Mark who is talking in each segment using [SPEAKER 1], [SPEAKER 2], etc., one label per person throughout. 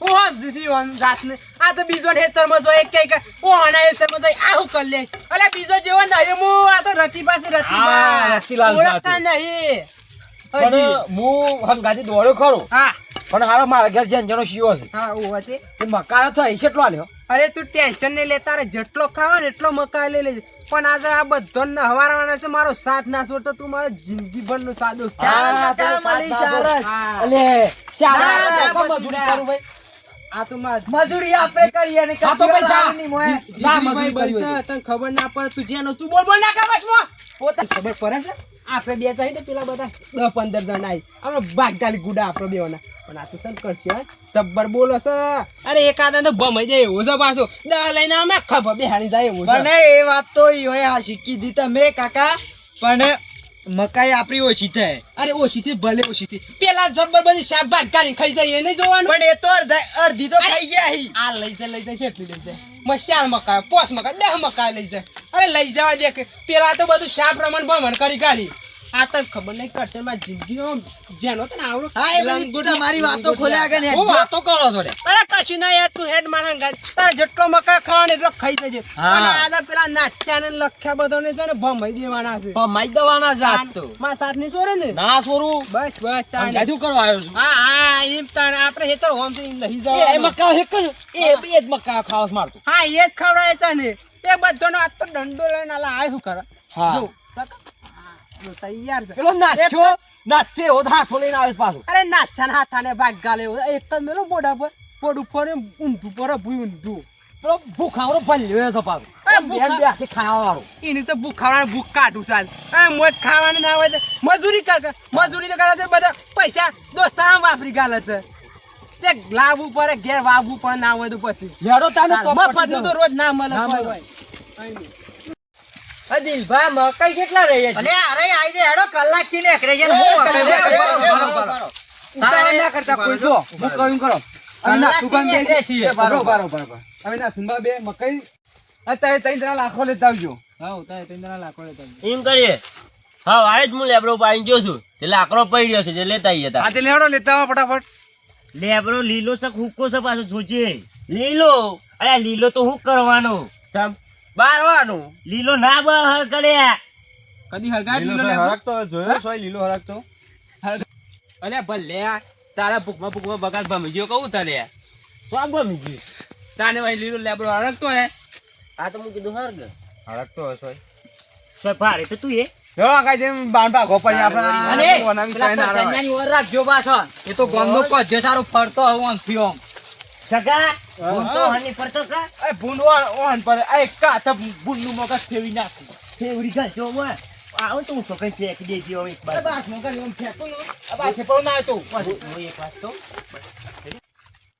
[SPEAKER 1] હું સમજુ છું જાતને. આ તો બીજો હેતરમાં જો એક કઈ ઓ આના હેતરમાં જો આ હું કરી લે અલે બીજો જેવો નહીં. હું આ તો રતી પાસે રતિ
[SPEAKER 2] હા, રતિલાલ
[SPEAKER 1] ઓળખતા. નહીં.
[SPEAKER 2] પણ હું હંગાથી દોડ્યો ખરો.
[SPEAKER 1] હા.
[SPEAKER 2] પણ હારો મારા ઘેર જેન જેનો શિયો છે.
[SPEAKER 1] હા ઓ હતી
[SPEAKER 2] મકાનો તો અહીં કેટલો આલ્યો.
[SPEAKER 1] અરે તું ટેન્શન નહીં લે તારે જેટલો ખાવા ને એટલો મકાઈ લઈ લેજે. પણ આજે આ બધો હવારવાના છે મારો સાથ ના છોડતો તું મારો જિંદગી નો સાદો
[SPEAKER 2] તો
[SPEAKER 1] મારા
[SPEAKER 2] આપણે ને
[SPEAKER 1] ખબર ના પડે તું જેનો તું બોલ બોલ ના.
[SPEAKER 2] પોતા-
[SPEAKER 1] ખબર પડે છે? આપણે બે જાય પેલા બધા. દસ પંદર જણા આવી અમે ભાગ ગાલી ગુડા આપણે બેવાના. પણ આ તો સર કરશે હો. જબ્બર બોલો છે. અરે એકાદા તો ભમાઈ જાય એવું છે પાછું. દહ લઈને અમે ખબર બેહાડી જાય એવું
[SPEAKER 3] પણ એ વાત તો ઈ હોય આ શીખી દી તમે કાકા. પણ મકાઈ આપણી ઓછી થાય.
[SPEAKER 1] અરે ઓછી થી ભલે ઓછી થી પેલા જબ્બર બધી શાક ભાગ કાઢી ખાઈ જાય એ નહીં જોવાનું?
[SPEAKER 3] પણ એ તો અડધા અડધી તો ખાઈ ગયા હી.
[SPEAKER 1] આ લઈ જાય લઈ જાય કેટલી લઈ જાય. મસ્યાલ મકાય પોસ મકાય દહ મકાય લઈ જાય. અરે લઈ જવા દે પેલા તો બધું શાક પ્રમાણ ભમણ કરી કાઢી. આ તો ખબર નહીં કરશે મારી જિંદગી જેનો તને આવડો
[SPEAKER 3] હા એ બધી ગુડા મારી વાતો ખોલ્યા આગળ ને.
[SPEAKER 2] હું વાતો કરો છો
[SPEAKER 1] અરે કશું ના યાર તું હેડ મારા અંગાત તારે જેટલો મકા ખાવાનો એટલો ખાઈ જજે. અને આ પેલા નાચ્યા ને લખ્યા બધોને છે ને ભમાઈ દેવાના છે.
[SPEAKER 2] માઈ દવાના જાત તો.
[SPEAKER 1] મારા સાથની સોરે ને?
[SPEAKER 2] ના સોરું.
[SPEAKER 1] બસ બસ તાણે.
[SPEAKER 2] હંગાથી કરવા આવ્યો છું.
[SPEAKER 1] હા હા એમ તાણે. આપણે હેતર હોમથી નહીં
[SPEAKER 2] એ મકા હેક કર એ જ મકા ખાવાસ મારતો.
[SPEAKER 1] હા એ જ ખવડાવે તને તે બધોનો આજ તો દંડો લઈને આલા. આ શું કરે?
[SPEAKER 2] હા.
[SPEAKER 1] જો કાકા. તૈયાર છે.
[SPEAKER 2] પેલો નાચ્યો નાચે એવો હાથો લઈને આવે પાછો.
[SPEAKER 1] અરે નાચ્યા હાથાને ભાગ એવું. એક તો મેલો મોઢા પર પોડ ઉપર ઊંધું પર ભૂઈ ઊંધું.
[SPEAKER 2] પેલો ભૂખાવરો ભલ્યો છે પાછો.
[SPEAKER 1] એની તો ભૂખાવાનું ભૂખ કાઢું ચાલ મોજ ખાવાનું ના હોય તો મજૂરી કર. મજૂરી તો કરે છે બધા પૈસા દોસ્તા વાપરી ગાલે છે. તે લાવવું પડે ઘેર વાવવું પણ ના હોય તો પછી.
[SPEAKER 2] તો
[SPEAKER 1] રોજ ના મળે.
[SPEAKER 3] દિલભાઈ મકાઈ કેટલા રહી
[SPEAKER 1] અલે અરે આઈ દે હેડો કલાકથી ને કરે? છે
[SPEAKER 2] બરો. ઉતાવળ ના કરતા કોઈ હું કહ્યું કરો. ના તું કામ
[SPEAKER 1] કલાકથી
[SPEAKER 2] બરો બરો બરો હવે ના થુંબા બે મકઈ. અત્યારે ત્રણ જણા લાખો લેતા આવજો.
[SPEAKER 4] એમ કરીએ. હા વારે જ હું લેબડો પાણી ગયો છું. તે લાકડો પડ્યો છે જે લેતા આવીએ તા
[SPEAKER 2] તે લેવડો લેતા આવો ફટાફટ.
[SPEAKER 4] લેબડો લીલો છે હુક્કો છે પાછો જોજે. લીલો? અરે લીલો તો હું કરવાનો? સમ બારવાનો. લીલો ના બહાર કરે.
[SPEAKER 2] કદી હરગાય લીલો લેવો
[SPEAKER 3] અલે ભલે આ તારા ભૂખમાં ભૂખમાં બગાડ ભમી ગયો કહું તને.
[SPEAKER 4] તો ભમી ગયું?
[SPEAKER 3] તાને ભાઈ લીલો લેબડો હરકતો હે?
[SPEAKER 4] આ તો હું કીધું હર હશો સર ભારે તો તું એ
[SPEAKER 2] જો કાંઈ જેમ બાણ ભાગો પડી આપણે બનાવી
[SPEAKER 3] રાખજો પાછો એ તો ગમનો કજ્જો સારો ફરતો હું આમ.
[SPEAKER 4] સગા તો હની પડતો કા?
[SPEAKER 3] એ ભૂંડવા ઓહન પર આ એક કાત ભૂંડનું મગજ ફેરવી નાખું.
[SPEAKER 4] ફેવરી ગા જો માં આવો તો છોકરી ફેંકી દેજે હવે એક બાર
[SPEAKER 3] આ મગજ આમ ફેંકું ને, આ બાસે ના તો
[SPEAKER 4] હું એક વાત તો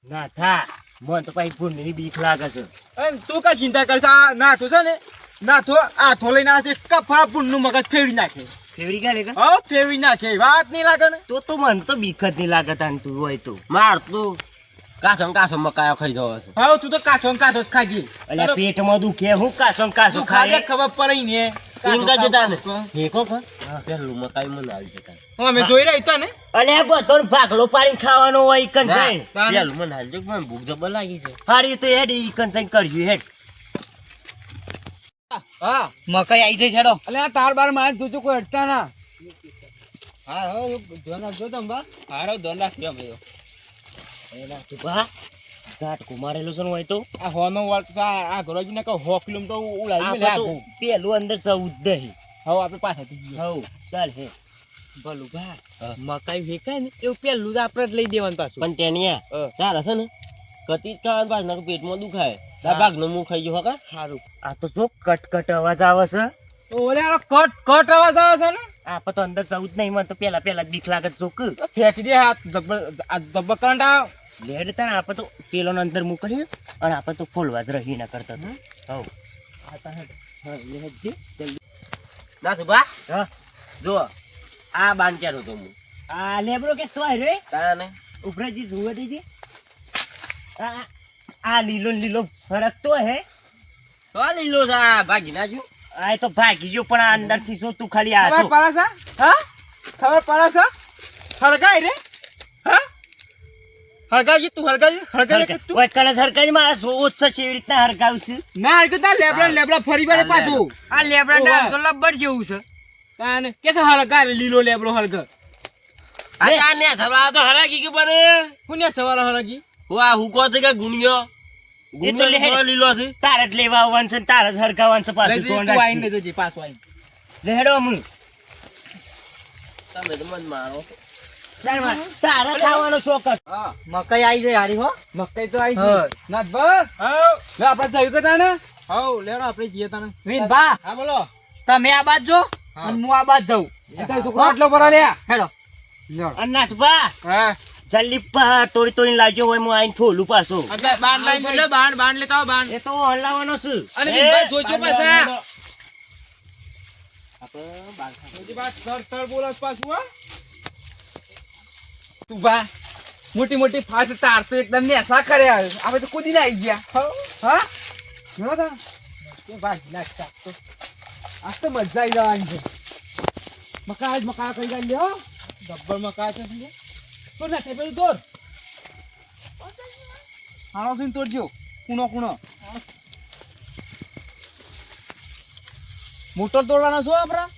[SPEAKER 4] ના થા મને તો પાછી ભૂંડની બીક લાગે છે.
[SPEAKER 3] એમ તું કા ચિંતા કરશે આ નાથો છે ને નાથો આથો લઈને આવે કફા ભૂંડનું મગજ ફેવી નાખે.
[SPEAKER 4] ફેવરી ગા લેગા
[SPEAKER 3] હા ફેરવી નાખે વાત નહીં લાગે ને.
[SPEAKER 4] તો તો મને તો બીક જ નહીં લાગે તું હોય તો. માર તું કાસો કાસો મકાયો ખાઈ જવો છે.
[SPEAKER 3] હા તું તો કાચો જ ખાજી
[SPEAKER 4] અલ્યા પેટમાં દુખે હું કાસો ને કાસો
[SPEAKER 3] તું ખાજે ખબર પડે ને.
[SPEAKER 4] ઇંગા જતા
[SPEAKER 3] ને.
[SPEAKER 4] હેકો ખા હા પેલું મકાઈ મને આવી જતા
[SPEAKER 3] હા મે જોઈ રહી તો ને
[SPEAKER 4] અલે બધો ભાગલો પાડી ખાવાનો હોય
[SPEAKER 3] ના,
[SPEAKER 4] પેલું મને હાલજો કે મને ભૂખ જબર લાગી છે. હારી તો હેડ ઈકન સાઈન કરજો હેડ.
[SPEAKER 2] હા
[SPEAKER 3] મકાઈ આવી જઈ છેડો
[SPEAKER 2] અલે આ તાર બારમાં જોજો કોઈ અડતા ના.
[SPEAKER 3] હા હા ધ્યાન જો તમ બા. હારો રાખજો અમે તો.
[SPEAKER 4] એના તું ભા ઝાટકું મારેલું છે હોય તો?
[SPEAKER 3] આ હોનો વાળ તો આ આ ઘરોજી કહો હો કિલોમીટર ઉડાવી લે
[SPEAKER 4] પેલું અંદર ચૌદ દહી
[SPEAKER 3] હવે આપણે પાછા
[SPEAKER 4] હવ ચાલ હે.
[SPEAKER 3] ભલું ભા મકાઈ વેકાય ને એવું પેલું જ આપણે જ લઈ દેવાનું પાછું.
[SPEAKER 4] પણ ટેનિયા ચાલ હશે ને? કતી જ ખાવાનું પાછું પેટમાં દુખાય.
[SPEAKER 3] હા.
[SPEAKER 4] નું મુખ મું ખાઈ ગયો હકા
[SPEAKER 3] સારું
[SPEAKER 4] આ તો જો કટ કટ અવાજ આવે છે.
[SPEAKER 3] ઓલે આ કટ કટ અવાજ આવે છે ને?
[SPEAKER 4] આ તો અંદર ચૌદ નહીં મને તો પેલા પેલા જ બીક લાગે ચોક
[SPEAKER 3] ફેંકી દે હાથ જબ્બર કરંટ આવે.
[SPEAKER 4] લેડ તાણ આપણે તો પેલો અંદર મોકલીએ અને આપણે તો ફોલવા જ રહી ના કરતા તો. હવ. ના તો હા જો આ બાન તો હું? આ લેબરો કે તો રે? તાને ઉપરાજી જુએ દીજી. આ આ લીલો લીલો ફરક તો હે. તો લીલો સા આ ભાગી નાખ્યો આ તો ભાગી ગયો પણ આ અંદરથી જો તું ખાલી આ
[SPEAKER 3] ખબર. પડે છે? હા? ખબર પડે છે? ફરકાય રે? હરગાજી તું હરગાજી હરગાજી તું.
[SPEAKER 2] ઓય કણસ હરકાઈ મારા જોવું છે એવી રીતના હરગાવશે
[SPEAKER 3] ના હરગતા લેબડા લેબડા ફરી વારે પાછું.
[SPEAKER 1] આ લેબડા
[SPEAKER 3] ઓવા.
[SPEAKER 1] તો લબ્બર જેવું છે.
[SPEAKER 3] કાને કે છે હરગા લીલો લેબડો હરગ
[SPEAKER 2] આ ને ધરવા તો હરાકી કે બને
[SPEAKER 3] કોને સવાલ હરગી
[SPEAKER 2] વાહ હુકો છે કે ગુણ્યો લીલો છે. તારે જ લેવા આવવાનું છે ને તારે જ હરગાવવાનું છે પાછું.
[SPEAKER 3] તું આઈને. લેજો પાછો આઈને.
[SPEAKER 2] લેડો અમુ તમે તો મન મારો તારે ખાવાનો શોખ
[SPEAKER 1] મકાઈ આવી જાય હારી હો.
[SPEAKER 5] મકાઈ તો આવી
[SPEAKER 1] હા.
[SPEAKER 5] ગઈ નાથભા આપણે જયું કે તાને
[SPEAKER 3] હાઉ લેરો આપણે જઈએ તને
[SPEAKER 1] વિન બા.
[SPEAKER 3] હા બોલો.
[SPEAKER 1] તમે આ બાજ જો અને હું આ બાજ જાઉં.
[SPEAKER 5] તારો છોકરો આટલો ભરા લે.
[SPEAKER 1] હેડો.
[SPEAKER 2] અને
[SPEAKER 3] હા?
[SPEAKER 2] જલ્દી તોડી તોડી લાગ્યો હોય હું આઈને ઠોલું પાછું.
[SPEAKER 3] એટલે બાણ લાઈન એટલે બાણ બાણ લેતા આવો બાણ.
[SPEAKER 2] એ તો હલાવવાનો છું.
[SPEAKER 5] અને વિનભાઈ જોઈજો પાછા.
[SPEAKER 3] બીજી વાત સર સર બોલાસ પાછું હો.
[SPEAKER 5] તું બા, મોટી મોટી ફાસ તાર તો એકદમ નેસા કરે આપણે તો કૂદીને આવી ગયા. હા? ઘણો તા?
[SPEAKER 1] એ ભાઈ નાખતા તો.
[SPEAKER 5] આજ તો મજા આવી જવાની છે.
[SPEAKER 1] મકા જ મકા કરી જાય લ્યો. ગબ્બર મકા છે તો ના પેલું દોર
[SPEAKER 3] હાલો સુન તોડજો કુણો કુણો.
[SPEAKER 1] મોટર તોડવાનો શું આપણા?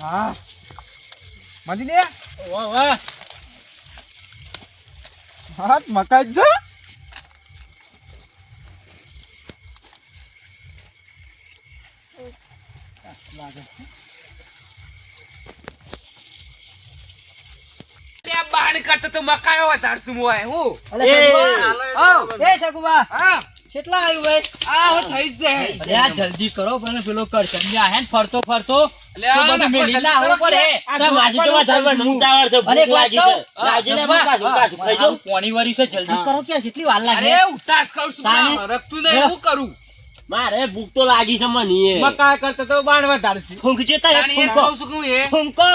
[SPEAKER 3] હા. મળી લે
[SPEAKER 1] વાહ વાહ
[SPEAKER 3] હા મકાઈ જ
[SPEAKER 5] બાણ કરતો તો મકાયો વધારશું મોય હું.
[SPEAKER 1] અલે
[SPEAKER 2] એ,
[SPEAKER 1] સગુબા
[SPEAKER 5] હા.
[SPEAKER 1] કેટલા આવ્યું ભાઈ?
[SPEAKER 5] આ થઈ જ જાય.
[SPEAKER 1] જલ્દી કરો પણ પેલો કર આહે હે ફરતો ફરતો.
[SPEAKER 2] મારે ભૂખ તો લાગી છે મને.
[SPEAKER 3] કરતા તો બાણ
[SPEAKER 2] વધારે છે ફૂંકો.
[SPEAKER 5] એ?
[SPEAKER 2] ફૂંકો.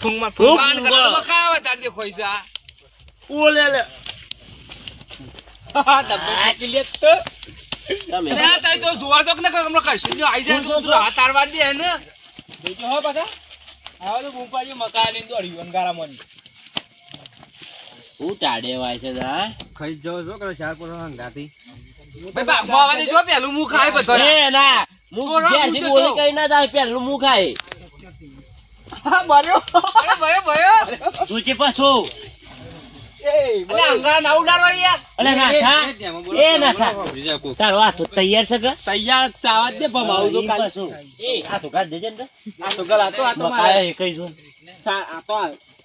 [SPEAKER 2] ફૂંક,
[SPEAKER 5] બાણ કરતો તો
[SPEAKER 2] ફૂંકો.
[SPEAKER 5] દે ખોઈ છે
[SPEAKER 2] ઓલે લે.
[SPEAKER 3] હા ડબ્બો મૂકી લે તો.
[SPEAKER 2] તમે.
[SPEAKER 5] તો જોવા તો કે ને કરશે જો આઈ જાય તો હાથ દે ને.
[SPEAKER 3] બીજો હો પાછા હવે તો બૂંપાડીઓ મકાઈ લઈને દોડ્યું અંગારામાં
[SPEAKER 2] હું ટાઢે વાય છે ના?
[SPEAKER 3] ખાઈ જાવ છો કે ચાર પર હંગાતી
[SPEAKER 5] ભાઈ બાપુ આવવા જો પેલું મું ખાય બધો
[SPEAKER 2] એ ના, બોલી. ના.
[SPEAKER 3] હા
[SPEAKER 5] અરે ભયો ભયો
[SPEAKER 2] તું છે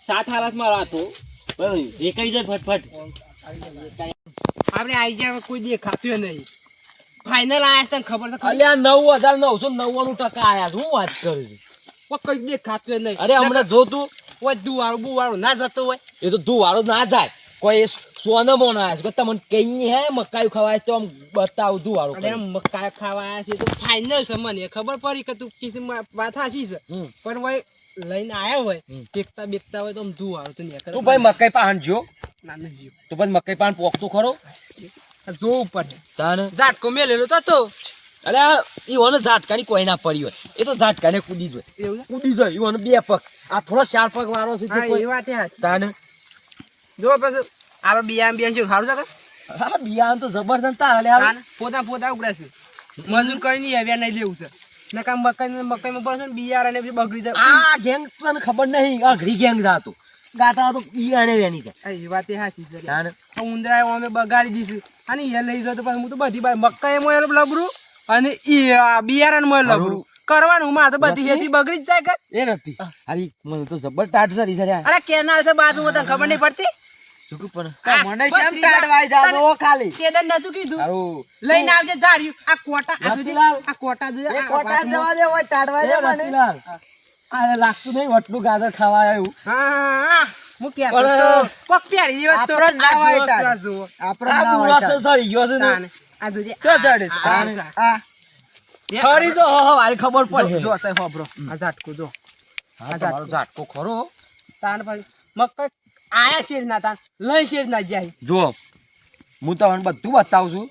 [SPEAKER 3] સાત હાલત
[SPEAKER 2] ફટફટ.
[SPEAKER 1] આપણે આઈ ગયા કોઈ દેખાતું નહીં. ફાઇનલ આયા તને ખબર છે?
[SPEAKER 2] અલ્યા નવ હજાર નવસો નવ્વાણું ટકા આયા છે. હું વાત કરું છું.
[SPEAKER 1] કોઈ દેખાતું નહીં.
[SPEAKER 2] અરે હમણાં જો તું
[SPEAKER 1] કોઈ દુવાળું બુવાળું ના જતો હોય.
[SPEAKER 2] એ તો દુવાળું ના જાય. કોઈ સોનો મોનો આવ્યા છે તમને કઈ હે મકાઈ ખવાય તો આમ બતાવું દુવાળું
[SPEAKER 1] અરે મકાઈ ખાવાય છે તો ફાઇનલ છે મને. ખબર પડી કે તું કિસી વાત સાચી છે. પણ ભાઈ લઈને આયા હોય ટેકતા બેકતા હોય તો આમ દુવાળું તો નહીં
[SPEAKER 2] તું ભાઈ મકાઈ પાન જો.
[SPEAKER 1] ના નહીં.
[SPEAKER 2] તું ભાઈ મકાઈ પાન પોકતું ખરો.
[SPEAKER 1] જોવું પડે
[SPEAKER 2] તાને?
[SPEAKER 1] ઝાટકો મેલેલો તો તો
[SPEAKER 2] આ ઈવોને ઝાટકાની કોઈ ના પડી હોય. એ તો ઝાટકાને કૂદી જાય
[SPEAKER 1] એવું છે?
[SPEAKER 2] કૂદી જાય ઈવોને બે પગ. આ થોડો ચાર પગ વાળો છે તે કોઈ
[SPEAKER 1] વાત.
[SPEAKER 2] તાને.
[SPEAKER 1] જો પછી આ બિયાન બિયાન છે સારું છે?
[SPEAKER 2] હા બિયાન તો જબરદસ્ત તારે લે
[SPEAKER 1] ના, ના, પોતા પોતા ઉગડાશે મજૂર કરી નહીં આવ્યા નહીં લેવું છે. નકા મકાઈ મકાઈમાં બસ બિયાર અને બગડી જાય.
[SPEAKER 2] આ ગેંગ તને ખબર નહીં અઘરી ગેંગ જાતો ગાતા તો બિયાણે વેની જાય
[SPEAKER 1] થાય એ વાત એ હાચી છે ઉંદરા અમે બગાડી દીધું અને એ લઈ જાય તો પછી હું તો બધી મકાઈ મોય લબરું અને બિયારણ લબરું કરવાનું માં તો બધી ખેતી બગડી જ જાય કે.
[SPEAKER 2] એ નથી. અરે મને તો જબર ટાટ સરી સરી
[SPEAKER 1] અરે કેનાલ છે બાજુ તને ખબર નહીં પડતી?
[SPEAKER 2] ચૂકું પણ.
[SPEAKER 5] મને શેમ ટાળવાઈ જાતો ખાલી.
[SPEAKER 1] કેદન નતું કીધું? લઈને આવજે ધાર્યું. આ કોટા આ જોજે, આ કોટા જોજે, આ
[SPEAKER 5] કોટા જવા દે હોય ટાળવા દે મને.
[SPEAKER 2] અરે લાગતું નહીં વટલું ગાજર ખાવા આવ્યું.
[SPEAKER 1] હા, હા, તો. કોક પ્યારી જેવા તો.
[SPEAKER 5] આપણે ના
[SPEAKER 1] આ
[SPEAKER 5] વાયટા.
[SPEAKER 1] આ
[SPEAKER 5] હોય
[SPEAKER 2] સરી ગયો છે ને.
[SPEAKER 1] આ જોજે.
[SPEAKER 5] ચો ચડે
[SPEAKER 1] આ-
[SPEAKER 5] તાને.
[SPEAKER 1] આ-
[SPEAKER 5] આ
[SPEAKER 2] ખરી તો હો હો ખબર પડે.
[SPEAKER 1] જો, જો, તઈ હોભળો. આ ઝાટકું જો.
[SPEAKER 2] હા, તમારો ઝાટકો. ખરો.
[SPEAKER 1] તાન પછી મકઈ આયા શેર ના તાન લઈ શેર ના જાય?
[SPEAKER 2] જો હું તમને બધું બતાવું છું.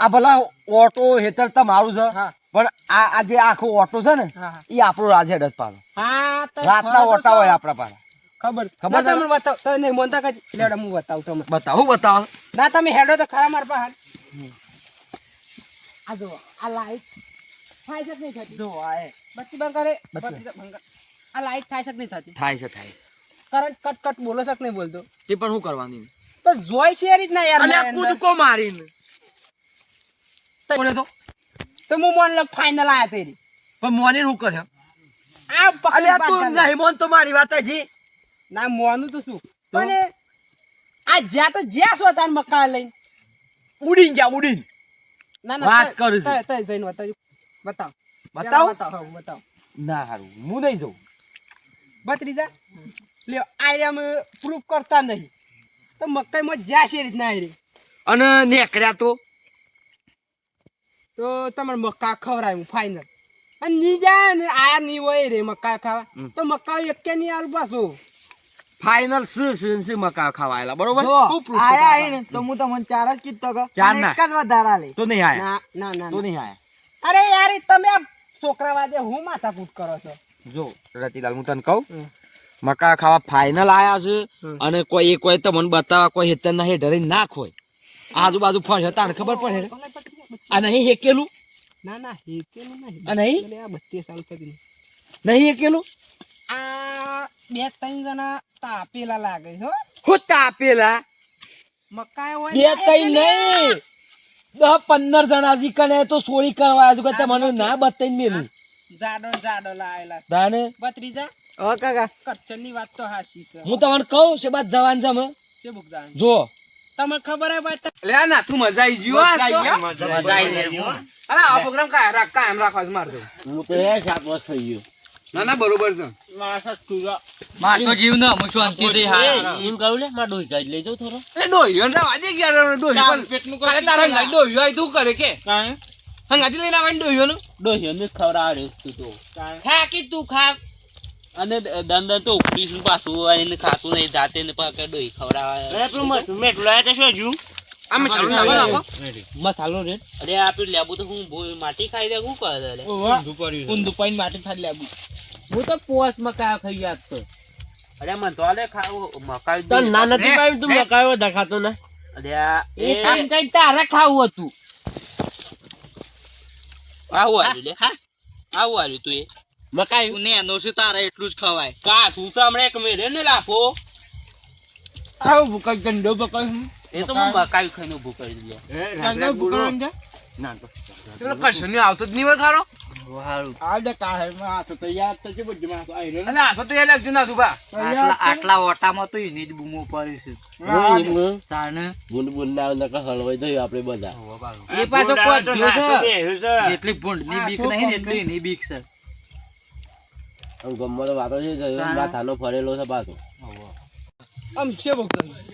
[SPEAKER 2] આ ભલા ઓટો હેતર તમારું છે પણ આ આ જે આખો ઓટો છે ને એ આપણો રાજેડ જ
[SPEAKER 1] પાડો. તો
[SPEAKER 2] રાતના ઓટા હોય
[SPEAKER 1] આપડા
[SPEAKER 2] આપણા પાસે.
[SPEAKER 1] ખબર.
[SPEAKER 3] ખબર
[SPEAKER 1] ના તમે બતાવ તમે નહીં મોનતા હું બતાવું તમને.
[SPEAKER 3] બતાવું બતાવો.
[SPEAKER 1] ના તમે હેડો તો ખરા મારા પાસે. આ જો આ લાઈટ થાય છે નહીં થતી? જો આ એ. બત્તી બંધ કરે બત્તી આ લાઈટ થાય છે નહીં થતી?
[SPEAKER 2] થાય છે થાય
[SPEAKER 1] કરંટ કટ કટ બોલો છે નહીં બોલતો?
[SPEAKER 2] તે પણ શું કરવાની
[SPEAKER 1] તો જોઈ છે જ ના યાર
[SPEAKER 2] અને કૂદકો મારીને. બોલે તો.
[SPEAKER 1] તો હું મોન લગ ફાઇનલ આયા તેરી
[SPEAKER 2] પણ મોને શું કર્યો
[SPEAKER 1] આ
[SPEAKER 2] અલ્યા તું નહીં મોન તો મારી વાત હજી.
[SPEAKER 1] ના મોનું તો શું? પણ આ જ્યાં તો જ્યાં તાર મકા લઈને.
[SPEAKER 2] ઉડીને ગયા ઉડીને.
[SPEAKER 1] ના ના
[SPEAKER 2] વાત કરું છું.
[SPEAKER 1] તય- જઈને બતાવ
[SPEAKER 2] બતાવ.
[SPEAKER 1] બતાવો? બતાવ બતાવ.
[SPEAKER 2] ના હારું હું નહીં જઉં.
[SPEAKER 1] બત્રીજા લ્યો આયરામ પ્રૂફ કરતા નહીં. તો મકાઈમાં જ્યાં છે રીતના આયરી.
[SPEAKER 2] અને નેકડ્યા તો?
[SPEAKER 1] તો તમારે મક્કા ખવરાય હું ફાઇનલ અને ની જાય ને આયા ની હોય રે મક્કા ખાવા. તો મક્કા એક નહીં આલ પાછું.
[SPEAKER 2] ફાઇનલ શું શું શું મકા ખાવાયેલા બરોબર?
[SPEAKER 3] આયા આઈને તો હું તમને ચાર જ કીધતો કે
[SPEAKER 2] ચાર ના.
[SPEAKER 3] એક જ વધારા લે.
[SPEAKER 2] તો નહીં આયા?
[SPEAKER 1] ના ના ના
[SPEAKER 2] તો નહીં આયા?
[SPEAKER 1] અરે યાર તમે છોકરા વાજે હું માથાકૂટ કરો છો?
[SPEAKER 2] જો રતિલાલ હું તને કહું? મકા ખાવા ફાઇનલ આયા છે અને કોઈ એક હોય તમને બતાવવા કોઈ હેતર ના હેઠળ નાખ હોય આજુબાજુ ફળ હતા ને ખબર પડે ને? આ નહીં હેકેલું?
[SPEAKER 1] ના ના હેકેલું નહીં.
[SPEAKER 2] નહીં
[SPEAKER 1] એટલે સાલ થતી નહીં.
[SPEAKER 2] નહીં હેકેલું?
[SPEAKER 1] આ બે ત્રણ જણા તાપેલા લાગે છે હું.
[SPEAKER 2] તાપેલા?
[SPEAKER 1] મકાઈ હોય
[SPEAKER 2] બે
[SPEAKER 1] ને
[SPEAKER 2] નહીં. દસ પંદર જણા જી કને તો સોરી કરવા આવ્યા કે મને ના બતાઈને મેલું.
[SPEAKER 1] જાડો જાડો લાયેલા
[SPEAKER 2] તાને
[SPEAKER 1] બત્રીજા
[SPEAKER 3] હવે કાકા.
[SPEAKER 1] કરચનની વાત તો હાચી છે.
[SPEAKER 2] હું તમને કહું છે બાદ જવાન છે
[SPEAKER 1] છે
[SPEAKER 2] જો.
[SPEAKER 1] તમને ખબર હે ભાઈ
[SPEAKER 2] લે ના તું મજા આવી ગયો
[SPEAKER 3] મજા ગયો?
[SPEAKER 4] આવી
[SPEAKER 2] અરે આ પ્રોગ્રામ કાય રાખ કાયમ રાખવા છે માર તો
[SPEAKER 4] હું તો એ સાત વર્ષ થઈ ગયું.
[SPEAKER 2] ના ના બરોબર છે.
[SPEAKER 3] માર તો જીવ ના હું શાંતિ થી
[SPEAKER 4] એમ કહું લે મારે ડોઈ કાઢી લેજો થોડો.
[SPEAKER 2] એટલે ડોહ્યો ને વાજે ગયા ડોહ્યો પણ કરે તારા હંગાઈ ડોહ્યો આય તું કરે કે? હંગાજી લઈને આવવાની ડોહ્યો નું?
[SPEAKER 6] ડોહીઓને ને ખવડાવે તું. તો ખા કે તું ખા. અને દંદર તો ઉપડી પાછું એને ખાતું નહીં જાતે ને પાકે ડોહી ખવડાવે.
[SPEAKER 4] પેલું મેઠું લાયા તે શું હજુ
[SPEAKER 2] આમે ચાલુ નાખો
[SPEAKER 6] મસાલો રે અરે આ પેલું લેબુ તો હું ભૂ- માટી ખાઈ દે શું કરે લે?
[SPEAKER 3] ઊંધું પાઈને માટી ખાલી લેબુ.
[SPEAKER 6] હું તો પોસ મકા ખાઈ જાત તો. અરે મન તો આલે ખાવું મકાઈ
[SPEAKER 4] તો ના નથી પાડ્યું તું મકાઈ વધારે ખાતો ને?
[SPEAKER 6] અરે એ કામ કઈ તારે ખાવું હતું. આવું આવ્યું લે. આવું આવ્યું તું એ.
[SPEAKER 4] મકાઈ?
[SPEAKER 6] ને નેનો છે તારે એટલું જ ખવાય. કા તું તો હમણાં એક મેરે ને લાફો.
[SPEAKER 3] આવું કઈ ગંડો પકડ
[SPEAKER 6] એ તો હું મકાઈ ખાઈને ઊભું કરી દે
[SPEAKER 3] ગંડો ભૂકાઈ છે
[SPEAKER 4] ના તો
[SPEAKER 2] પેલો કશું આવતો જ નહીં હોય ખારો?
[SPEAKER 3] આ દે કાહે માં હાથ તો યાદ તો છે બધું
[SPEAKER 2] એ
[SPEAKER 3] આટલા
[SPEAKER 6] ઓટામાં તો એની જ બૂમો પડી છે.
[SPEAKER 4] બધા.
[SPEAKER 6] પાછો
[SPEAKER 4] જેટલી
[SPEAKER 6] ભૂંડની બીક નહીં એટલી એની બીક છે.
[SPEAKER 4] ગમમાં તો વાતો છે ફરેલો છે પાછો.
[SPEAKER 1] આમ છે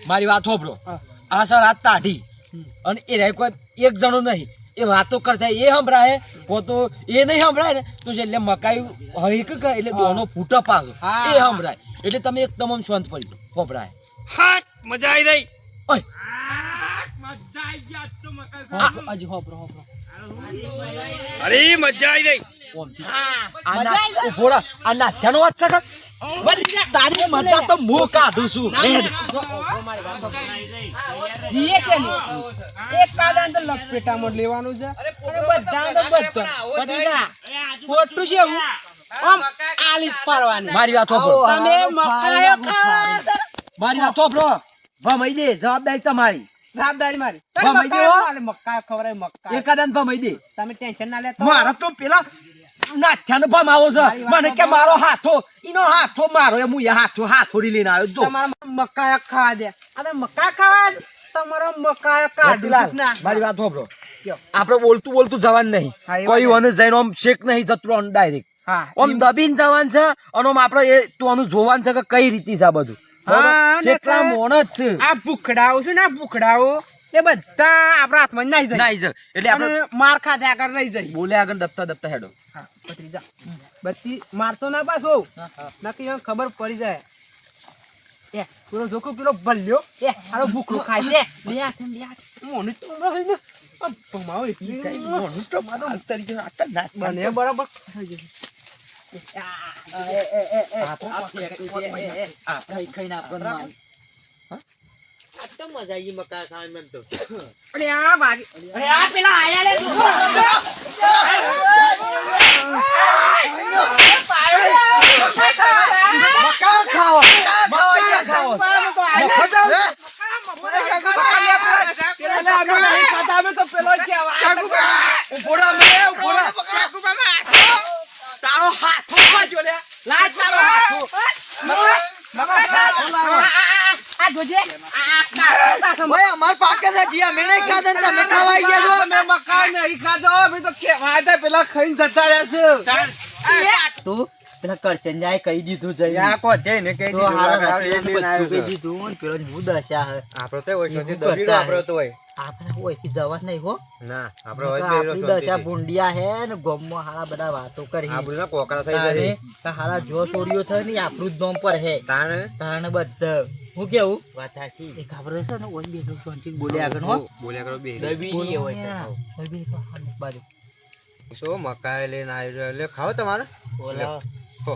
[SPEAKER 2] મારી વાત હોભળો. આ સર આ તાઢી. અને એ રહે કોઈ એક જણો નહીં. એ વાતો કરતા એ સંભળાય. કો તો એ નહીં સંભળાય ને તો એટલે મકાઈ હઈક કે એટલે દોનો ફૂટો પાછો. એ સંભળાય. એટલે તમે એક તમામ શાંત પડી હોભળાય
[SPEAKER 3] હાટ મજા આવી ગઈ.
[SPEAKER 2] ઓય.
[SPEAKER 3] અરે મજા આવી ગઈ.
[SPEAKER 2] ઓમથી.
[SPEAKER 1] હા,
[SPEAKER 2] આ ના-
[SPEAKER 1] આઈ ગઈ?
[SPEAKER 2] ઊભો રહો. આ નાથ્યાનો વાત છે કાં? બસ તારી મજા તો હું કાઢું છું
[SPEAKER 1] જીએ છે ને એક કાદા તો લપેટામાં લેવાનું છે. અને બધા તો બધા. બત્રીજા ખોટું છે એવું આમ આલીસ પાડવાની.
[SPEAKER 2] મારી વાત હોભળો.
[SPEAKER 1] તમે મકાયો
[SPEAKER 2] મારી વાત હોભળો. ભમાઈ દે જવાબદારી તમારી.
[SPEAKER 1] જવાબદારી મારી.
[SPEAKER 2] મક્કા
[SPEAKER 1] તમે મક્કા ખવડાય
[SPEAKER 2] ભમાઈ દે.
[SPEAKER 1] તમે ટેન્શન ના લેતા
[SPEAKER 2] મારા તો પેલા નાથ્યાનો ભમાવો છે.
[SPEAKER 1] મારી વાત
[SPEAKER 2] મને કે. મારો હાથો ઈનો હાથો મારો એ હું હાથો હાથોડી લઈને આવ્યો. જો.
[SPEAKER 1] મકાયો ખાવા દે. તો મકા ખાવા તમારો મકાયો કાઢી ના
[SPEAKER 2] મારી વાત હોભળો આપણે બોલતું બોલતું જવાનું નહીં. કોઈ વને જઈને આમ શેક નહીં જતું ડાયરેક્ટ આમ દબીને જવાનું છે અને આમ આપણે એ તું આનું જોવાનું છે કે કઈ રીતે છે આ બધું.
[SPEAKER 1] હા? અને
[SPEAKER 2] મોણ જ છે.
[SPEAKER 1] આ ભૂખડાઓ છે ને ભૂખડાઓ એ બધા આપણા હાથમાં નાઈ જાય.
[SPEAKER 2] નાઈ જાય. એટલે આપણે
[SPEAKER 1] માર ખાધે આગળ રહી જાય.
[SPEAKER 2] બોલે આગળ દબતા દબતા હેડો.
[SPEAKER 1] હા, જા. બત્તી મારતો ના પાછો. નક્કી ખબર પડી જાય. એ પેલો જોકો પેલો ભલ્યો. એ. આરો ભૂખરો ખાય છે. છે, લે આ છે. મોને તો રહી ને. આમ ભમાવો એટલી જાય. બને બરાબર
[SPEAKER 2] આપણે ખાઈને આપણને માર.
[SPEAKER 6] આ તો મજા આવી મકા ખાવાની મને તો
[SPEAKER 1] અરે આ વાગી
[SPEAKER 4] અરે આ પેલા આયા લે તું.
[SPEAKER 2] ખાવા મકાન ખાવા. તારો હાથો લે. લાજ તારો હાથો. મકા હાથો લાવો.
[SPEAKER 3] ભાઈ અમાર પાકે છે જી અમે નહીં ખાધા ને તમે ખાવા ગયા છો
[SPEAKER 2] મકાન નહીં ખાધો, અમે તો કહેવાય પેલા ખાઈને જતા રહેશે.
[SPEAKER 7] તું પેલા કરશનજાય કહી દીધું જઈ
[SPEAKER 3] યા કો જઈ ને કઈ દીધું
[SPEAKER 7] હારા કહી દીધું ને પેલો હું દશા હે.
[SPEAKER 3] આપણો તો હોય છે દબીડો આપણો તો હોય.
[SPEAKER 7] આપણે ઓયથી જવા જ નહીં હો.
[SPEAKER 3] ના આપણો હોય બેરો
[SPEAKER 7] આપણી દશા
[SPEAKER 3] શાંતિથી.
[SPEAKER 7] હે ને ગોમમાં હારા બધા વાતો કરી.
[SPEAKER 3] આપણું ના કોકરા થઈ જાય.
[SPEAKER 7] કે હારા જો છોડ્યો થાય ને આપણું જ નામ પર હે.
[SPEAKER 3] તાણ?
[SPEAKER 7] તાણ બધા. હું કેવું?
[SPEAKER 6] વાત
[SPEAKER 7] એ ખબર છે ને ઓય બેઠો શાંતિથી બોલ્યા આગળ હો.
[SPEAKER 3] બોલ્યા કરો બે
[SPEAKER 6] દબી હોય તો. ખાવ.
[SPEAKER 7] બાજુ.
[SPEAKER 3] શું મકાઈ લઈને આવી રહ્યો એટલે ખાઓ તમારે?
[SPEAKER 6] બોલો.
[SPEAKER 3] હો.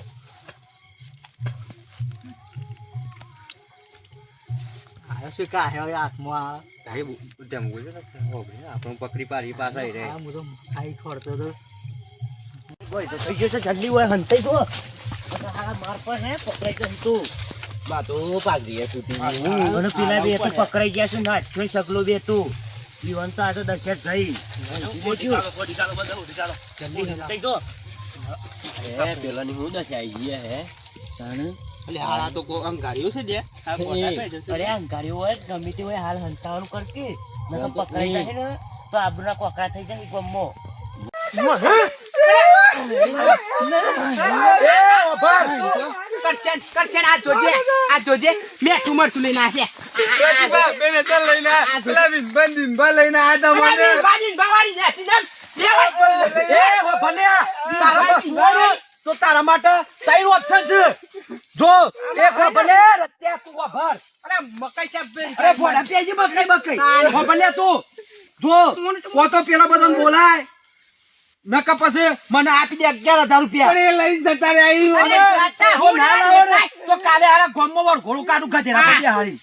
[SPEAKER 7] આ શું કા હે હાથમાં? આ?
[SPEAKER 3] તેમ બોલ્યો ને હો ભાઈ આપણું પકડી પાડી પાસે આવી
[SPEAKER 7] હું તો ખાઈ ખોરતો તો.
[SPEAKER 4] ઓય, તો થઈ ગયો છે જલ્દી હોય હંતાઈ દો માર પર હે પકડાઈ જશે તું.
[SPEAKER 6] બા તો પાઘડી હે તૂટી ગઈ.
[SPEAKER 4] અને પેલા બે તો પકડાઈ ગયા છે ના જોઈ સગલો બે તું. જીવન તો આ તો દશા જઈ જલ્દી હંતાઈ દો
[SPEAKER 6] હે, પેલાની હું દશા આઈ ગઈ હે. તાણે.
[SPEAKER 1] આ તો કોઈ છે જે. આ મોટા થઈ જશે.
[SPEAKER 4] અરે અંગારી હોય ગમે તે હોય હાલ હંતાવાનું કરતી નકર પકડાઈ જાય ને તો આબરૂના કોકરા થઈ જાય ગમો
[SPEAKER 1] કરચન કરચન આ જોજે આ જોજે. મેઠું મરચું લઈને આશે
[SPEAKER 3] પ્રતિભા તો લઈને આ પેલા વિનબન દિનબા લઈને આ તમને
[SPEAKER 1] બાજીન બાવાડી જશે જમ
[SPEAKER 2] તો તારા માટે ત્રણ ઓપ્શન છે. જો એક હો ભલે રત્યા તું હો ભર.
[SPEAKER 1] અરે મકાઈ છે બે
[SPEAKER 2] અરે ભોળા પેજી મકાઈ મકાઈ. હો ભલે તું જો કો તો પેલો બધો બોલાય. નકા પછી મને આપી દે અગિયાર હજાર રૂપિયા.
[SPEAKER 3] અરે લઈ જતા રે
[SPEAKER 1] હું
[SPEAKER 2] ના લાવો તો કાલે હારા ગોમમાં વળ ઘોડું કાઢું. પટ્યા હારી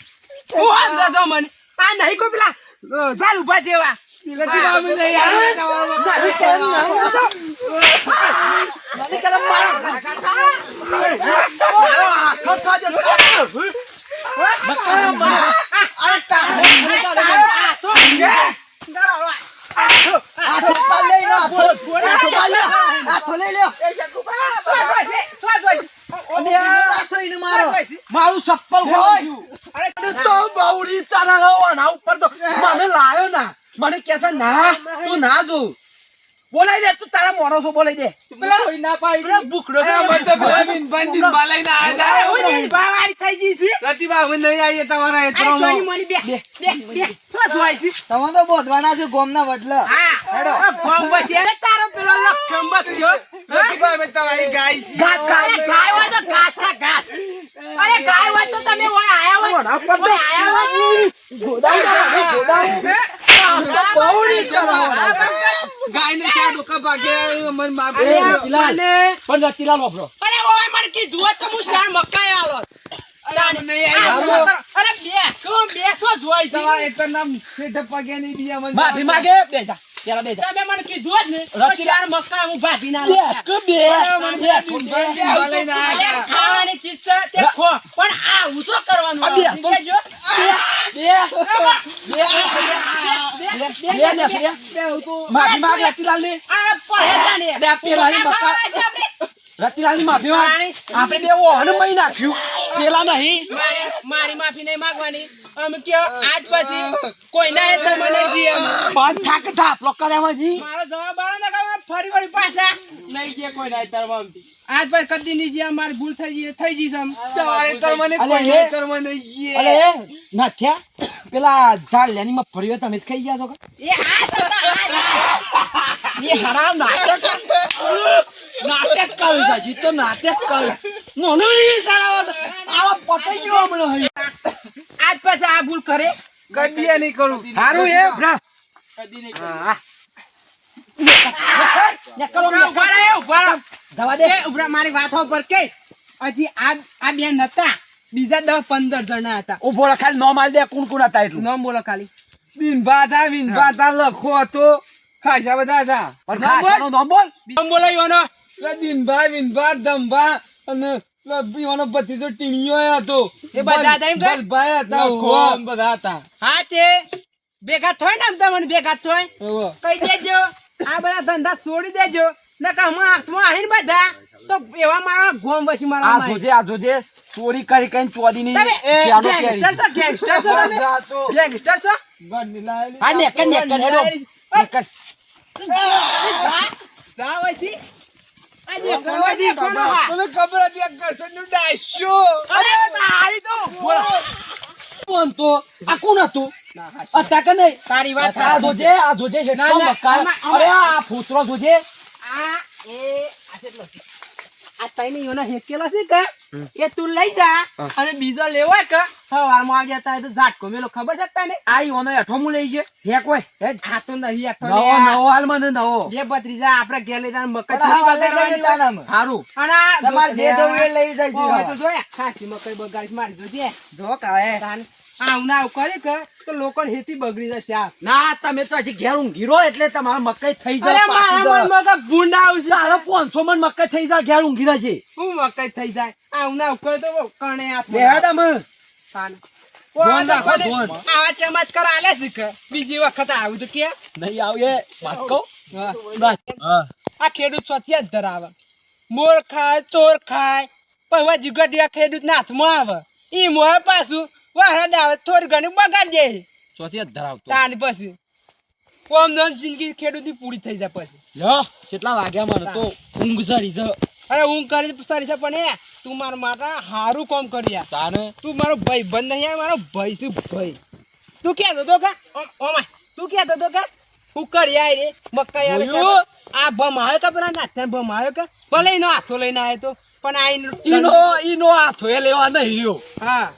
[SPEAKER 1] હું. આમ જતો મને. આ નહીં કોઈ પેલા ઝાડ ઊભા જેવા.
[SPEAKER 3] પ્રતિભા અમે નહીં આવે
[SPEAKER 2] નાની કેમ ના હોય? નાની કેમ મારા મારો હાથો થાજો તો. મકાન મારો. અરે કાઢો, કાઢો, કાઢો. હાથો પાડ લઈ લો, હાથો. હાથો પાડ લ્યો. હાથો લઈ લ્યો. અને આ હાથો એને મારો. મારું ચપ્પલ ખોવાઈ ગયું. તો બહુડી તારા હવાના ઉપર તો મને લાયો ના મને કે છે ના તું ના જો બોલાઈ દે તું તારા માણસો બોલાઈ દે. પેલા ના પાડી પેલા ભૂખડો
[SPEAKER 3] એ અમે તો પેલા ઓય દિનબા થઈ આવ્યા છે. પ્રતિભા અમે નહીં આઈએ તમારા હેતરોમાં.
[SPEAKER 7] તમે તો બોધવાના છે ગોમના વડલા.
[SPEAKER 1] તારો પેલો લખંબક થયો.
[SPEAKER 3] પ્રતિભા અમે તમારી ગાય છે.
[SPEAKER 1] ઘાસ ખા ગાય હોય તો ઘાસ ખા ઘાસ. અરે ગાય હોય તો તમે ઓય આયા હોય.
[SPEAKER 2] પર
[SPEAKER 1] ઓય આયા હોય
[SPEAKER 2] બહુડી કરો.
[SPEAKER 3] ગાયને ચાર ડોકા ભાગે મને કરજો.
[SPEAKER 2] પણ રતિલાલ વાપરો.
[SPEAKER 1] અરે ઓય મને કીધું તો હું શા મકાઈ આલો.
[SPEAKER 2] માફી માગે બે જા પેલા બે જા
[SPEAKER 1] તમે મને કીધું હોત ને
[SPEAKER 2] પેલાની મકા
[SPEAKER 1] ખાવા છે આપણે.
[SPEAKER 2] રતિલાલની માફી માંગ આપણે બે ઓહન મહી નાખ્યું. પેલા નહીં.
[SPEAKER 1] મારે મારી માફી નહીં માંગવાની. અમે કયો આજ પછી કોઈના એ તમે નહીં જીએ
[SPEAKER 2] પણ થાક થાપલો કર્યામાં જી
[SPEAKER 1] મારો જવાબ આલો ને કે ફરી ફરી પાછા.
[SPEAKER 6] નહીં જે કોઈ ના તરવા
[SPEAKER 1] આજ પછી કદી નહીં જીએ મારી ભૂલ થઈ ગઈ થઈ ગઈ છે
[SPEAKER 3] તમારે તમારા ને કોઈ
[SPEAKER 2] એ-
[SPEAKER 3] હેતરમાં નહીં અરે
[SPEAKER 2] અલે નાથ્યા પેલા ઝાલિયાની માં ફર્યો તમે જ ખાઈ ગયા છો કે?
[SPEAKER 1] એ
[SPEAKER 2] હરામ નાટક નાટક કર્યું છે હજી તો નાટક કર્યું મને નહીં સારા આવા પટાઈ ગયો હમણાં.
[SPEAKER 1] આજ પછી આ ભૂલ કરે.
[SPEAKER 3] કદી એ નહીં કરું.
[SPEAKER 2] હારું એ ભ્રા
[SPEAKER 6] કદી નહીં.
[SPEAKER 2] જવા દે.
[SPEAKER 1] ઉભરા, મારી વાત પર કે હજી આ આ બેન હતા બીજા દસ પંદર જણા હતા.
[SPEAKER 2] ઓ રહે, ખાલી નો માલ દે કોણ કોણ હતા એટલું?
[SPEAKER 1] નામ બોલો ખાલી.
[SPEAKER 3] વિનભાતા વિનભાતા લખો હતો. ખાસા બધા હતા.
[SPEAKER 2] પણ ખાસાનો નામ બોલ.
[SPEAKER 1] નામ બોલો ઈવાનો.
[SPEAKER 3] પેલા દિનભા વિનભા ધંભા અને ઈવાનો ભત્રીજો ટીણીયો હતો.
[SPEAKER 1] એ બધા હતા એમ કે?
[SPEAKER 3] બલભાઈ હતા
[SPEAKER 1] લખો.
[SPEAKER 3] બધા હતા.
[SPEAKER 1] હા તે. ભેગા થોય ને આમ તમને ભેગા થોય. કહી દેજો. આ બધા ધંધા છોડી દેજો. નકા હું હાથમાં આવીને બધા. તો એવા મારા ગોમ વસી મારા
[SPEAKER 2] આ જોજે આ જોજે. ચોરી કરી કઈ ચોદી ની
[SPEAKER 1] ચાલો એ ગેંગસ્ટર છો ગેંગસ્ટર છો તમે? ગેંગસ્ટર છો?
[SPEAKER 3] ગન લાયેલી.
[SPEAKER 2] હા નેકર નેકર હેડો. નેકર.
[SPEAKER 1] જા વઈથી. આ કોનો તારી વાત
[SPEAKER 2] જોજે આ જોજે
[SPEAKER 1] ના, ના,
[SPEAKER 2] અરે આ ફૂતરો જોજે.
[SPEAKER 1] આ એ આ કેટલો છે? આ તઈને યોનો હેકેલો છે કે? એ તું લઈ જા અને બીજો લેવો કે? સવારમાં આવી જતા તો ઝાટકો મેલો. ખબર છે તને?
[SPEAKER 2] આ ઈઓનો હેઠો મુ લઈ છે હે કોઈ? હેડ.
[SPEAKER 1] આ તો નહીં આખો
[SPEAKER 2] નવો નવો હાલ મને નવો.
[SPEAKER 1] જે ભત્રીજા આપણે ઘેર લઈ હોય.
[SPEAKER 2] હારું.
[SPEAKER 1] અને જે
[SPEAKER 2] જવું એ લઈ
[SPEAKER 1] જાય તો જોયા ખાસી મકઈ બગાડી મારી જોજે.
[SPEAKER 7] જો
[SPEAKER 1] આવું ના કરી કે તો લોકોને હેતી બગડી જશે આ.
[SPEAKER 2] ના તમે તો હજી ઘેર ઊંઘી એટલે તમારા મકઈ થઈ જાય
[SPEAKER 1] મારા મનમાં ભૂંડા આવશે.
[SPEAKER 2] તારો 500 મણ મકઈ થઈ જાય ઘેર ઊંઘી રહેશે
[SPEAKER 1] હું મકઈ થઈ જાય? આવું ના કરે તો કણે હાથ ચમત્કાર આલે છે કે? બીજી વખત આવું તો કે.
[SPEAKER 2] નહીં આવે વાત કહું?
[SPEAKER 1] આ ખેડૂત સ્વચ્છ જ ધરાવે. મોર ખાય ચોર ખાય પછી જીગડિયા ખેડૂત ના હાથમાં આવે. ઈ મોય પાછું વાહરદ આવે થોડી ઘણી બગાડ દે.
[SPEAKER 2] ચોથી ધરાવતો.
[SPEAKER 1] તાન પછી. ઓમ નોમ જિંદગી ખેડૂતની પૂરી થઈ જાય પછી.
[SPEAKER 2] લ્યો કેટલા વાગ્યા મને તો ઊંઘ સરી છે.
[SPEAKER 1] અરે ઊંઘ કરી સારી છે પણ એ તું મારા માટે હારું કામ કરી આ.
[SPEAKER 2] તાને
[SPEAKER 1] તું મારો ભાઈ બંધ નહીં આ મારો ભાઈ છે ભાઈ. તું ક્યાં તો કા ઓમ- ઓમાય તું ક્યાં હતો કા હું કરી આય રે મક્કા છે. આ બમ આવ્યો કે પેલા નાથન બમ આવ્યો કે? ભલે એનો હાથો લઈને આવ્યો તો પણ આ
[SPEAKER 2] ઈનો ઈનો હાથો એ લેવા નહીં રહ્યો.
[SPEAKER 1] હા.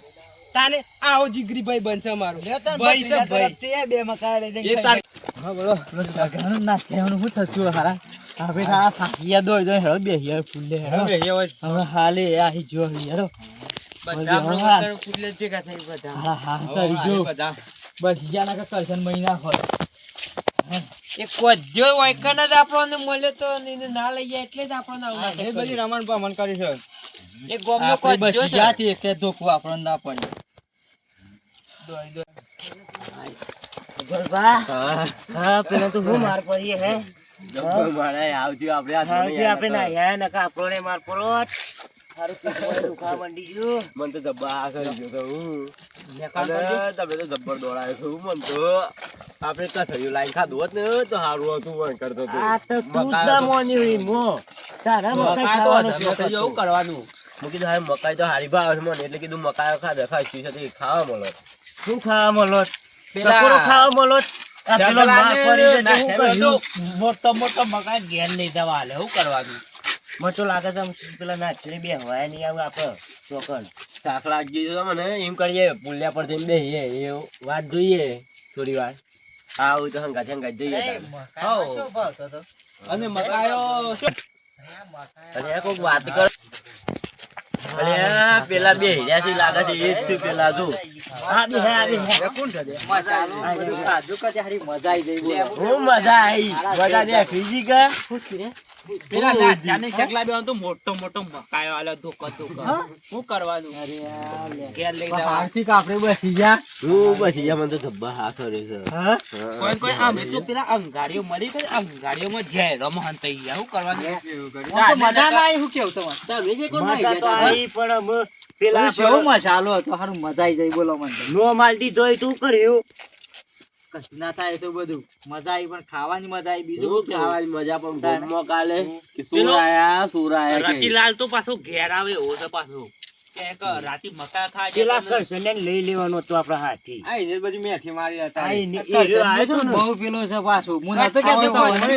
[SPEAKER 1] તાને આવો જીગરી ભાઈ બનશે અમારો. ભાઈ. છે ભાઈ
[SPEAKER 7] બે મકાઈ લઈ જઈને
[SPEAKER 2] એ તાર
[SPEAKER 7] હા બોલો. સગાનું ના કહેવાનું હું થતું હારા? હવે તારા થાકીયા દોય દોય હેડો બેહીએ ફૂલે હેડો. હવે હાલે આહી જો હેડો.
[SPEAKER 6] બધા
[SPEAKER 7] બધા
[SPEAKER 6] આપણો ફૂલે ભેગા થઈ બધા.
[SPEAKER 7] હા હા સરી જો. બસ યાના કે કરશન મહિના હોય.
[SPEAKER 6] એક કોજ્જો વાયકન જ આપણને મળ્યો તો એને ના લઈ જાય એટલે જ આપણને આવું
[SPEAKER 7] રમણ પમણ કરી છે.
[SPEAKER 6] એ ગોમનો
[SPEAKER 7] બસ
[SPEAKER 6] છે.
[SPEAKER 7] આપણને ના પડે
[SPEAKER 4] હા
[SPEAKER 3] ક્યાં કસર્યું લાઈન ખાધું હોત ને તો સારું હતું વણ કરતો કરવાનું મૂકી હારે મકાઈ તો હારી ભાવ મને. એટલે કીધું મકાઈ ખાધે ખાઈ છે ખાવા મળે.
[SPEAKER 4] શું ખાવા મળોત?
[SPEAKER 3] પેલા-
[SPEAKER 4] ખાવા શું
[SPEAKER 6] મોટો મોટો મકાન ઘેર લઈ જવા હાલે શું કરવાનું?
[SPEAKER 4] મને તો લાગે છે પેલા નાચને બે હવાય નહીં આવે આપણે ચોકન.
[SPEAKER 3] શાક લાગી છે મને એમ કરીએ પુલિયા પર જઈને બેહીએ એ વાત જોઈએ થોડી વાર. આવું તો હંગાત હંગા જઈએ
[SPEAKER 2] અને મકાયો શું?
[SPEAKER 3] કોઈક વાત કર. અને પેલા બે છે લાગે છે એ જ છું પેલા
[SPEAKER 4] હે. હું.
[SPEAKER 3] મજા આવી. મજા દે ફીજી કે?
[SPEAKER 6] પેલા નાચાને ચકલા બેવાનો તો મોટો મોટો મકાયો આલે ધોકો ધોકો. શું કરવાનું? ઘેર લઈ જવા
[SPEAKER 7] આર્થિક આપણે બેસી ગયા
[SPEAKER 3] હું? પછી મને તો ધબ્બા હાથ કરે છે.
[SPEAKER 6] કોઈ કોઈ આમ તો પેલા ગઈ જાય રમહાન થઈ ગયા. શું કરવાનું?
[SPEAKER 7] મજા ના આવી શું કેવું તમારે?
[SPEAKER 4] પણ અમે પેલા
[SPEAKER 7] કેવો મસાલો હતો સારું મજા આવી જાય બોલો. મને
[SPEAKER 4] નો માલતી જોઈ તું કર્યું?
[SPEAKER 7] કશું ના થાય તો બધું. મજા આવી પણ ખાવાની મજા આવી. બીજું
[SPEAKER 3] હું
[SPEAKER 7] શું કહેવું?
[SPEAKER 3] ખાવાની મજા પણ ગોમમાં કાલે સુરાયા સુરાયા
[SPEAKER 6] રતિલાલ તો પાછો ઘેર આવે એવો છે પાછો. રાતી મકા ખાય
[SPEAKER 4] લઈ લેવાનો હતો આપણા હાથથી.
[SPEAKER 7] આ બધી મેથી મારી હતા. બહુ પેલો છે પાછું. હું નતો કહેતો તમને.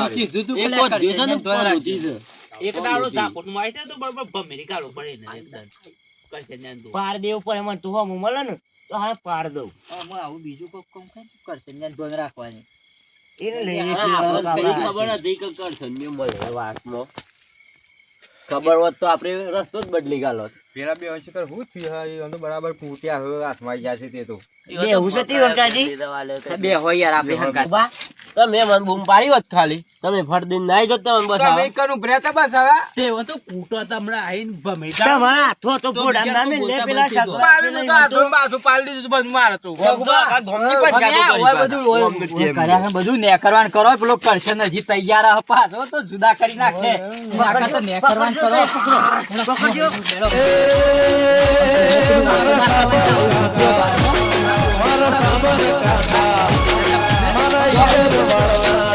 [SPEAKER 7] એ કીધું તું
[SPEAKER 3] એક
[SPEAKER 6] દાડો ઝાપટમાં આવી જાય તો બરોબર ભમેરી કાઢો પડે ને એકદમ કરશે ને
[SPEAKER 4] પાર દેવું પડે મને તું હમ મળે ને તો હા પાર દઉં.
[SPEAKER 7] આમાં આવું બીજું કોક કામ કરે? તો કરશનને ધોઈ રાખવાની.
[SPEAKER 4] એને લઈ
[SPEAKER 8] હા,
[SPEAKER 4] જઈએ
[SPEAKER 8] આપણને
[SPEAKER 4] આપણે
[SPEAKER 8] કઈ
[SPEAKER 4] ખબર
[SPEAKER 8] હતી કે કરછનીઓ મળે વાતમાં. ખબર હોત તો આપણે રસ્તો જ બદલી ગાલો
[SPEAKER 7] પેલા બે વર્ષ કર હું થયું બરાબર ફૂટ્યા હાથમાં ગયા છે તે તો.
[SPEAKER 4] બેહું છે તે વરકાજી?
[SPEAKER 9] બે હોય યાર આપણે. તમે મને બૂમ પાડી હોત ખાલી તમે ફટ નાઈ જો તમે બસ
[SPEAKER 3] તમે કરું ભ્રેતા બસ હવે
[SPEAKER 6] તેવો તો પૂટો તમને આઈન ભમે
[SPEAKER 4] તમારા હાથો તો ગોડા નામે લે પેલા સાતો
[SPEAKER 3] પાડી તો હાથો બાથો પાડી દીધું બધું માર તો
[SPEAKER 9] ગોગા ગોમની પર જાતો ઓય બધું ઓય
[SPEAKER 7] કર્યા છે બધું ને કરવાન કરો પેલો કરશે ને જી તૈયાર હ પાછો તો જુદા કરી નાખશે કાકા તો ને કરવાન કરો
[SPEAKER 4] પકડજો
[SPEAKER 7] મારા સાબર કાકા yer var